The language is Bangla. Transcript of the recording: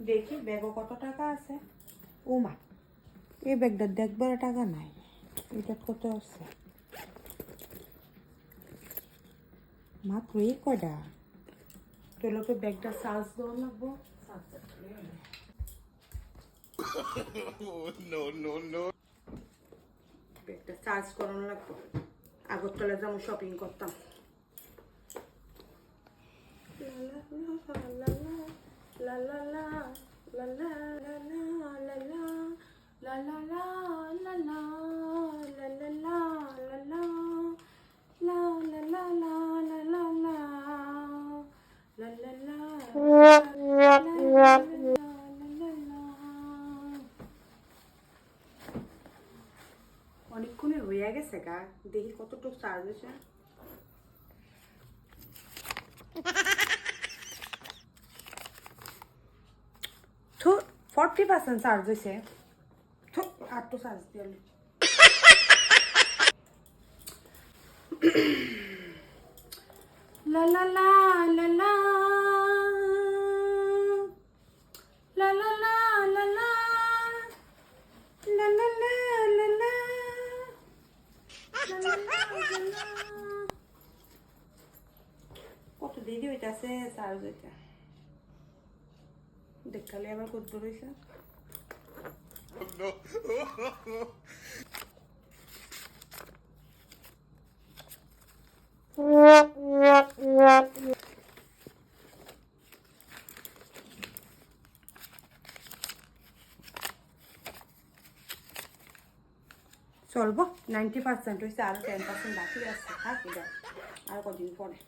দেখি ব্যাগও কত টাকা আছে ও মা এই ব্যাগটা দেখবার টাকা নাই এটা কত আছে মা তুই কটা তোর তো ব্যাগটা চার্জ দেওয়া লাগবো চার্জ করানো লাগবো আগরতলা যেমন শপিং করতাম অনেকক্ষণই হইয়া গেছে গা দেখি কতটুকু চার্জ হয়েছে ফর্টি পার্সেন্ট চার্জ হয়েছে আর তো চার্জ দিয়ে La la la la la La la la la la La charge হইতে দেখালে আবার কত হইছে চলবো নাইনটি পার্সেন্ট হয়েছে আরও টেন পার্সেন্ট বাকি আছে থাক আর কদিন পরে